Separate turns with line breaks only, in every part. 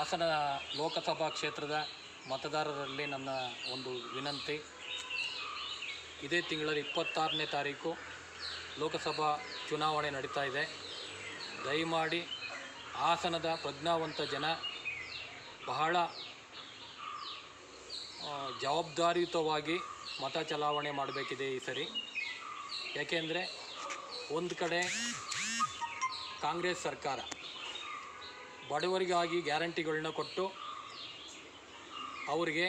ಹಾಸನ ಲೋಕಸಭಾ ಕ್ಷೇತ್ರದ ಮತದಾರರಲ್ಲಿ ನನ್ನ ಒಂದು ವಿನಂತಿ. ಇದೇ ತಿಂಗಳ ಇಪ್ಪತ್ತಾರನೇ ತಾರೀಕು ಲೋಕಸಭಾ ಚುನಾವಣೆ ನಡೀತಾ ಇದೆ. ದಯಮಾಡಿ ಹಾಸನದ ಪ್ರಜ್ಞಾವಂತ ಜನ ಬಹಳ ಜವಾಬ್ದಾರಿಯುತವಾಗಿ ಮತ ಚಲಾವಣೆ ಮಾಡಬೇಕಿದೆ ಈ ಸರಿ. ಯಾಕೆಂದರೆ ಒಂದು ಕಡೆ ಕಾಂಗ್ರೆಸ್ ಸರ್ಕಾರ ಬಡವರಿಗಾಗಿ ಗ್ಯಾರಂಟಿಗಳನ್ನ ಕೊಟ್ಟು ಅವರಿಗೆ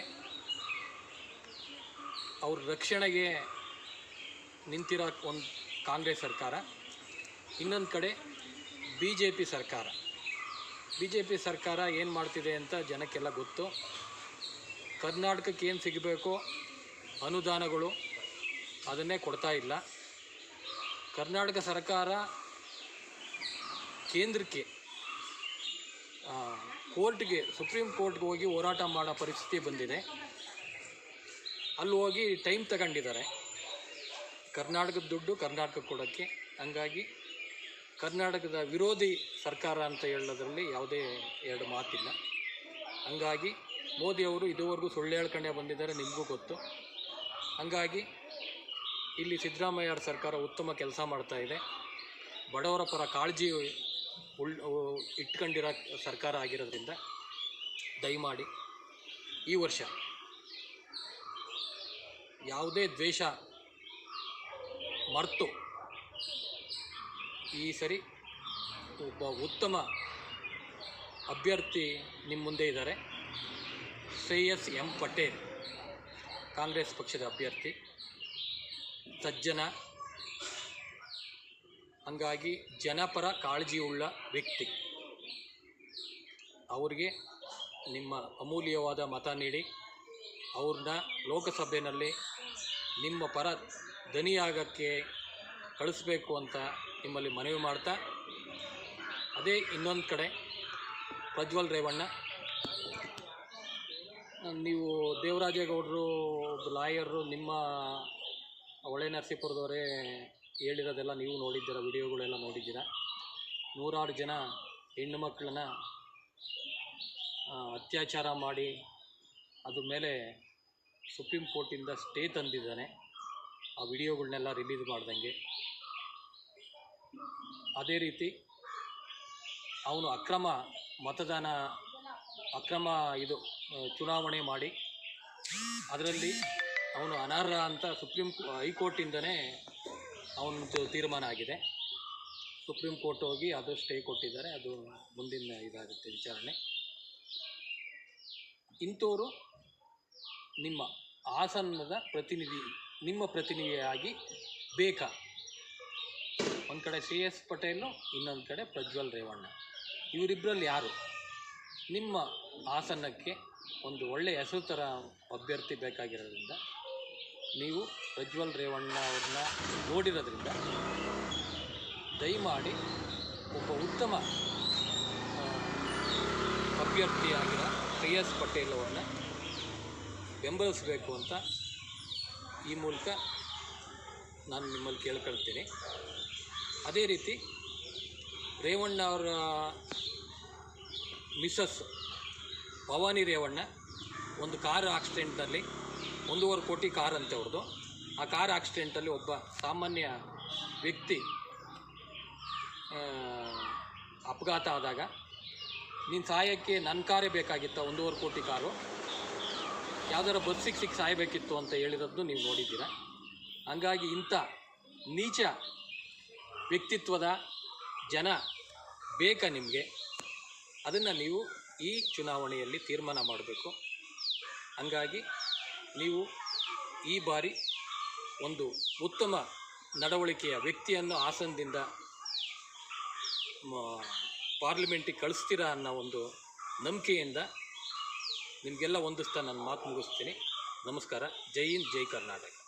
ಅವ್ರ ರಕ್ಷಣೆಗೆ ನಿಂತಿರೋ ಒಂದು ಕಾಂಗ್ರೆಸ್ ಸರ್ಕಾರ, ಇನ್ನೊಂದು ಕಡೆ ಬಿ ಜೆ ಪಿ ಸರ್ಕಾರ. ಬಿ ಜೆ ಪಿ ಸರ್ಕಾರ ಏನು ಮಾಡ್ತಿದೆ ಅಂತ ಜನಕ್ಕೆಲ್ಲ ಗೊತ್ತು. ಕರ್ನಾಟಕಕ್ಕೆ ಏನು ಸಿಗಬೇಕೋ? ಅನುದಾನಗಳು ಅದನ್ನೇ ಕೊಡ್ತಾ ಇಲ್ಲ. ಕರ್ನಾಟಕ ಸರ್ಕಾರ ಕೇಂದ್ರಕ್ಕೆ ಕೋರ್ಟ್ಗೆ, ಸುಪ್ರೀಂ ಕೋರ್ಟ್ಗೆ ಹೋಗಿ ಹೋರಾಟ ಮಾಡೋ ಪರಿಸ್ಥಿತಿ ಬಂದಿದೆ. ಅಲ್ಲಿ ಹೋಗಿ ಟೈಮ್ ತಗೊಂಡಿದ್ದಾರೆ. ಕರ್ನಾಟಕದ ದುಡ್ಡು ಕರ್ನಾಟಕಕ್ಕೆ ಕೊಡೋಕ್ಕೆ. ಹಂಗಾಗಿ ಕರ್ನಾಟಕದ ವಿರೋಧಿ ಸರ್ಕಾರ ಅಂತ ಹೇಳೋದ್ರಲ್ಲಿ ಯಾವುದೇ ಎರಡು ಮಾತಿಲ್ಲ. ಹಂಗಾಗಿ ಮೋದಿಯವರು ಇದುವರೆಗೂ ಸುಳ್ಳು ಹೇಳ್ಕೊಂಡೇ ಬಂದಿದ್ದಾರೆ, ನಿಮಗೂ ಗೊತ್ತು. ಹಂಗಾಗಿ ಇಲ್ಲಿ ಸಿದ್ದರಾಮಯ್ಯ ಸರ್ಕಾರ ಉತ್ತಮ ಕೆಲಸ ಮಾಡ್ತಾಯಿದೆ ಬಡವರ ಪರ ಕಾಳಜಿ ಉಳ್ ಇಟ್ಕೊಂಡಿರೋ ಸರ್ಕಾರ ಆಗಿರೋದ್ರಿಂದ ದಯಮಾಡಿ ಈ ವರ್ಷ ಯಾವುದೇ ದ್ವೇಷ ಮರ್ತು ಈ ಸರಿ ಒಬ್ಬ ಉತ್ತಮ ಅಭ್ಯರ್ಥಿ ನಿಮ್ಮ ಮುಂದೆ ಇದ್ದಾರೆ. ಶ್ರೇಯಸ್ ಎಂ ಪಟೇಲ್, ಕಾಂಗ್ರೆಸ್ ಪಕ್ಷದ ಅಭ್ಯರ್ಥಿ, ಸಜ್ಜನ ಹಂಗಾಗಿ ಜನಪರ ಕಾಳಜಿಯುಳ್ಳ ವ್ಯಕ್ತಿ. ಅವರಿಗೆ ನಿಮ್ಮ ಅಮೂಲ್ಯವಾದ ಮತ ನೀಡಿ ಅವ್ರನ್ನ ಲೋಕಸಭೆಯಲ್ಲಿ ನಿಮ್ಮ ಪರ ದನಿಯಾಗಕ್ಕೆ ಕಳಿಸ್ಬೇಕು ಅಂತ ನಿಮ್ಮಲ್ಲಿ ಮನವಿ ಮಾಡ್ತಾ, ಅದೇ ಇನ್ನೊಂದು ಕಡೆ ಪ್ರಜ್ವಲ್ ರೇವಣ್ಣ. ನೀವು ದೇವರಾಜೇಗೌಡರು, ಒಬ್ಬ ಲಾಯರು, ನಿಮ್ಮ ಹೊಳೆ ನರಸೀಪುರದವರೇ ಹೇಳಿರೋದೆಲ್ಲ ನೀವು ನೋಡಿದ್ದೀರ, ವಿಡಿಯೋಗಳೆಲ್ಲ ನೋಡಿದ್ದೀರ? ನೂರಾರು ಜನ ಹೆಣ್ಣು ಮಕ್ಕಳನ್ನ ಅತ್ಯಾಚಾರ ಮಾಡಿ ಅದ್ರ ಮೇಲೆ ಸುಪ್ರೀಂ ಕೋರ್ಟಿಂದ ಸ್ಟೇ ತಂದಿದ್ದಾನೆ. ಆ ವಿಡಿಯೋಗಳನ್ನೆಲ್ಲ ರಿಲೀಸ್ ಮಾಡ್ದಂಗೆ. ಅದೇ ರೀತಿ ಅವನು ಅಕ್ರಮ ಮತದಾನ, ಅಕ್ರಮ ಇದು ಚುನಾವಣೆ ಮಾಡಿ, ಅದರಲ್ಲಿ ಅವನು ಅನರ್ಹ ಅಂತ ಸುಪ್ರೀಂ ಹೈಕೋರ್ಟಿಂದನೇ ಅವನದು ತೀರ್ಮಾನ ಆಗಿದೆ. ಸುಪ್ರೀಂ ಕೋರ್ಟ್ ಹೋಗಿ ಅದು ಸ್ಟೇ ಕೊಟ್ಟಿದ್ದಾರೆ. ಅದು ಮುಂದಿನ ಇದಾಗುತ್ತೆ ವಿಚಾರಣೆ. ಇಂಥವರು ನಿಮ್ಮ ಹಾಸನದ ಪ್ರತಿನಿಧಿ, ನಿಮ್ಮ ಪ್ರತಿನಿಧಿಯಾಗಿ ಬೇಕಾ? ಒಂದು ಕಡೆ ಸಿ ಎಸ್ ಪಟೇಲು, ಇನ್ನೊಂದು ಕಡೆ ಪ್ರಜ್ವಲ್ ರೇವಣ್ಣ. ಇವರಿಬ್ಬರಲ್ಲಿ ಯಾರು? ನಿಮ್ಮ ಹಾಸನಕ್ಕೆ ಒಂದು ಒಳ್ಳೆಯ ಹೆಸರು ಥರ ಅಭ್ಯರ್ಥಿ ಬೇಕಾಗಿರೋದ್ರಿಂದ ನೀವು ಪ್ರಜ್ವಲ್ ರೇವಣ್ಣ ಅವ್ರನ್ನ ನೋಡಿರೋದ್ರಿಂದ ದಯಮಾಡಿ ಒಬ್ಬ ಉತ್ತಮ ಅಭ್ಯರ್ಥಿಯಾಗಿರೋ ಕೆ ಎಸ್ ಪಟೇಲ್ ಅವ್ರನ್ನ ಬೆಂಬಲಿಸಬೇಕು ಅಂತ ಈ ಮೂಲಕ ನಾನು ನಿಮ್ಮಲ್ಲಿ ಕೇಳ್ಕೊಳ್ತೀನಿ. ಅದೇ ರೀತಿ ರೇವಣ್ಣ ಅವರ ಮಿಸ್ಸಸ್ ಭವಾನಿ ರೇವಣ್ಣ ಒಂದು ಕಾರ್ ಆಕ್ಸಿಡೆಂಟಲ್ಲಿ ಒಂದೂವರೆ ಕೋಟಿ ಕಾರ್ ಅಂತೆ ಅವ್ರದ್ದು ಆ ಕಾರ್ ಆಕ್ಸಿಡೆಂಟಲ್ಲಿ ಒಬ್ಬ ಸಾಮಾನ್ಯ ವ್ಯಕ್ತಿ ಅಪಘಾತ ಆದಾಗ ನೀನು ಸಹಾಯಕ್ಕೆ ನನ್ನ ಕಾರೇ ಬೇಕಾಗಿತ್ತ ಒಂದೂವರೆ ಕೋಟಿ ಕಾರು. ಯಾವ್ದಾರ ಬಸ್ಸಿಗೆ ಸಿಕ್ಕಿ ಸಾಯಬೇಕಿತ್ತು ಅಂತ ಹೇಳಿರೋದನ್ನು ನೀವು ನೋಡಿದ್ದೀರ? ಹಂಗಾಗಿ ಇಂಥ ನೀಚ ವ್ಯಕ್ತಿತ್ವದ ಜನ ಬೇಕಾ ನಿಮಗೆ? ಅದನ್ನು ನೀವು ಈ ಚುನಾವಣೆಯಲ್ಲಿ ತೀರ್ಮಾನ ಮಾಡಬೇಕು. ಹಂಗಾಗಿ ನೀವು ಈ ಬಾರಿ ಒಂದು ಉತ್ತಮ ನಡವಳಿಕೆಯ ವ್ಯಕ್ತಿಯನ್ನು ಆಸನದಿಂದ ಪಾರ್ಲಿಮೆಂಟಿಗೆ ಕಳಿಸ್ತೀರಾ ಅನ್ನೋ ಒಂದು ನಂಬಿಕೆಯಿಂದ ನಿಮಗೆಲ್ಲ ಹೊಂದಿಸ್ತಾ ನಾನು ಮಾತು ಮುಗಿಸ್ತೀನಿ. ನಮಸ್ಕಾರ. ಜೈ ಹಿಂದ್, ಜೈ ಕರ್ನಾಟಕ.